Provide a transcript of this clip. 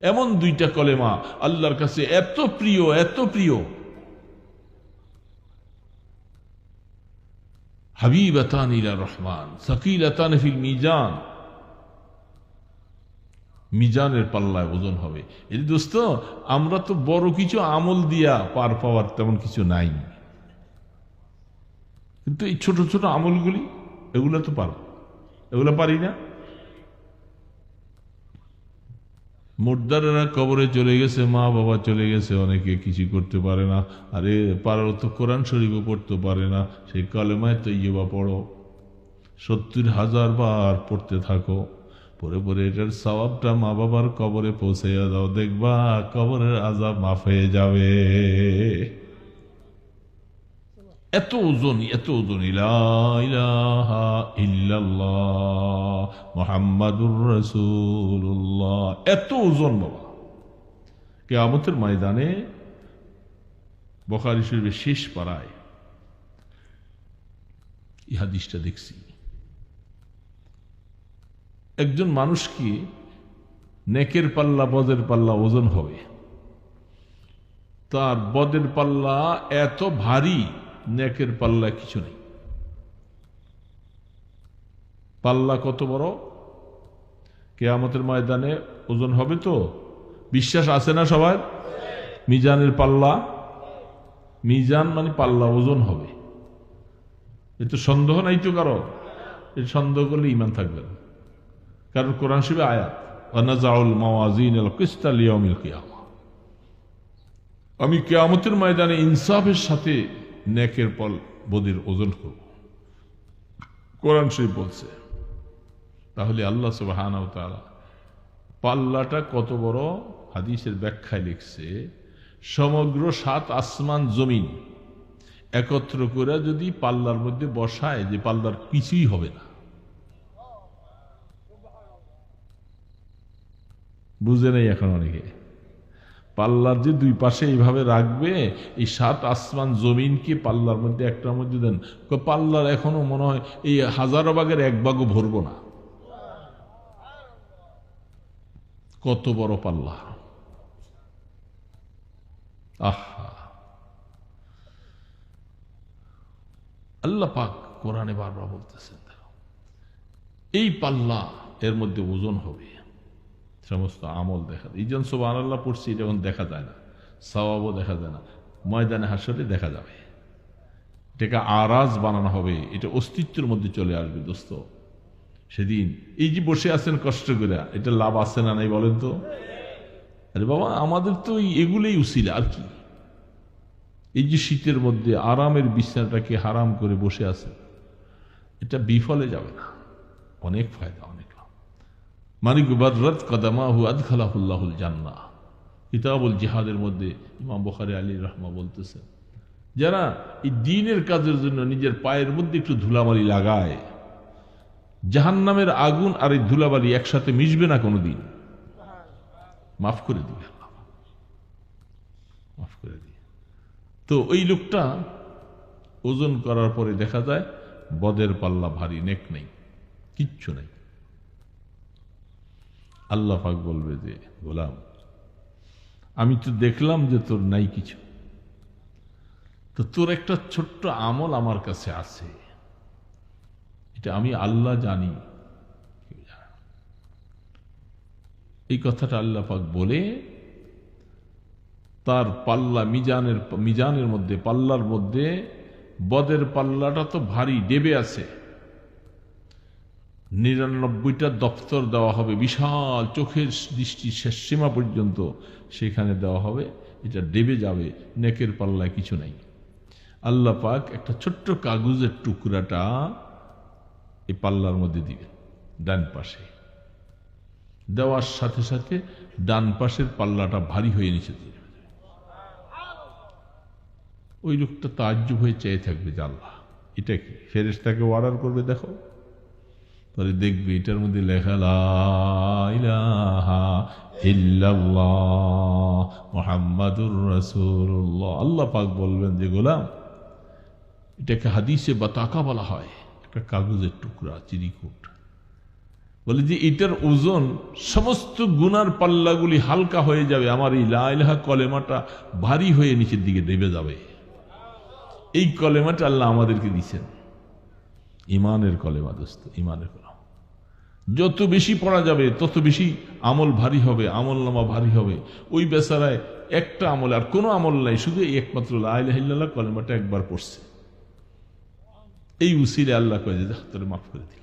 এমন দুইটা কলেমা আল্লাহর কাছে এত প্রিয় এত প্রিয়। হাবিবাতান ইলা রহমান, সাকিলাতান ফিল মিজান। মিজানের পাল্লায় ওজন হবে। এই দোস্ত, আমরা তো বড় কিছু আমল দিয়া পার পাওয়ার তেমন কিছু নাই। কিন্তু এই ছোট ছোট আমলগুলি, এগুলো তো পারো এগুলো পারি না? মোর্দারেরা কবরে চলে গেছে, মা বাবা চলে গেছে, অনেকে কিছু করতে পারে না। আরে পারো তো কোরআন শরীফও পড়তে পারে না। সেই কলেমায় তো ইয়েবা পড়ো। সত্তর হাজার বার পড়তে থাকো। পরে পরে এটার স্বভাবটা মা বাবার কবরে পৌঁছাইয়া দাও। দেখবা কবরের আজাব মাফ হয়ে যাবে। এত ওজন এত ওজন। মোহাম্মদুর রসুল্লাহ এত ওজন বাবা। কেয়ামতের ময়দানে বখারি শরীফের শেষ পাড়ায় ইহাদিসটা দেখছি। একজন মানুষকে নেকের পাল্লা, বদের পাল্লা ওজন হবে। তার বদের পাল্লা এত ভারী নেকের পাল্লা কিছু নেই। পাল্লা কত বড়? কেয়ামতের ময়দানে ওজন হবে তো? বিশ্বাস আছে না সবার? মিজানের পাল্লা? মিজান মানে পাল্লা, ওজন হবে। এ তো সন্দেহ নাই তো কারও? এই সন্দেহ করলে ইমান থাকবে না। কারণ কোরআন শিবে আয়াত মাওয়াজিন আমি কেয়ামতের ময়দানে ইনসাফের সাথে নেকের পল বদির ওজন করব। কোরআন শরীফ বলছে, তাহলে আল্লাহ সুবাহান পাল্লাটা কত বড়? হাদিসের ব্যাখ্যায় লিখছে, সমগ্র সাত আসমান জমিন একত্র করে যদি পাল্লার মধ্যে বসায়, যে পাল্লার কিছুই হবে না। বুঝে নেই এখন অনেকে। পাল্লার যে দুই পাশে এইভাবে রাখবে, এই সাত আসমান জমিনকে পাল্লার মধ্যে, একটার মধ্যে দেন। পাল্লার এখনও মনে হয় এই হাজারো বাগের এক বাগও ভরবো না। কত বড় পাল্লা। আহা। আল্লাহ পাক কোরআনে বারবার বলতেছেন এই পাল্লা এর মধ্যে ওজন হবে। সমস্ত আমল দেখা এই জন্য আল্লাহ পড়ছি এখন দেখা যায় না। সবাবও দেখা যায় না। ময়দানে হাসলে দেখা যাবে। এটাকে আরাজ বানানো হবে। এটা অস্তিত্বের মধ্যে চলে আসবে, দোস্ত। সেদিন এই যে বসে আছেন কষ্ট করে, এটা লাভ আছে না নাই বলেন তো? আরে বাবা, আমাদের তো এগুলোই উচিল আর কি? এই যে শীতের মধ্যে আরামের বিছানাটাকে হারাম করে বসে আছে এটা বিফলে যাবে না। অনেক ফায়দা, অনেক। মানিক বাদরাত কদামাহু আদখালাহুল্লাহুল জান্না কিতাবুল জিহাদের মধ্যে ইমাম বখারি আলী রহমা বলতেছেন, যারা এই দিনের কাজের জন্য নিজের পায়ের মধ্যে একটু ধুলাবালি লাগায় জাহান নামের আগুন আর এই ধুলাবালি একসাথে মিশবে না কোনো দিন মাফ করে দিবে মাফ করে দিয়ে তো ওই লোকটা ওজন করার পরে দেখা যায় বদের পাল্লা ভারী, নেক নেই, কিচ্ছু নেই। আল্লাহ পাক বলবে যে, গোলাম, আমি তো দেখলাম যে তোর নাই কিছু। তো তোর একটা ছোট্ট আমল আমার কাছে আছে। এটা আমি আল্লাহ জানি। এই কথাটা আল্লাহ পাক বলে, তার পাল্লা মিজানের মিজানের মধ্যে, পাল্লার মধ্যে, বদের পাল্লাটা তো ভারী, ডেবে আছে। নিরানব্বইটা দপ্তর দেওয়া হবে। বিশাল চোখের দৃষ্টি শেষ সীমা পর্যন্ত সেখানে দেওয়া হবে। এটা ডেবে যাবে, নেকের পাল্লায় কিছু নাই। আল্লাহ পাক একটা ছোট্ট কাগজের টুকরাটা এই পাল্লার মধ্যে দিবে ডান পাশে। দেওয়ার সাথে সাথে ডান পাশের পাল্লাটা ভারী হয়ে নিচে দিয়ে ওই লোকটা তাজ্জুব হয়ে চেয়ে থাকবে যে আল্লাহ, এটা কি? ফেরেস্তাকে অর্ডার করবে দেখো। তাহলে দেখবে, এটার মধ্যে লেখা মোহাম্মদুর রসুল্লাহ আল্লাহ পাক বলবেন যে, গোলাম, এটাকে হাদিসে বা তাকা বলা হয়। একটা কাগজের টুকরা, চিরিকুট। বলে যে, এটার ওজন সমস্ত গুনার পাল্লাগুলি হালকা হয়ে যাবে। আমার এই লাইলাহা কলেমাটা ভারী হয়ে নিচের দিকে নেমে যাবে। এই কলেমাটা আল্লাহ আমাদেরকে দিচ্ছেন ইমানের কলেমা দোস্ত ইমানের কলেমা যত বেশি পড়া যাবে, তত বেশি আমল ভারী হবে, আমল নামা ভারী হবে। ওই বেচারায় একটা আমল, আর কোনো আমল নাই, শুধু এই একমাত্র লাহিল্লাহ কলেমাটা একবার পড়ছে। এই উসিলে আল্লাহ কয়ে যে তোরে মাফ করে দিলাম।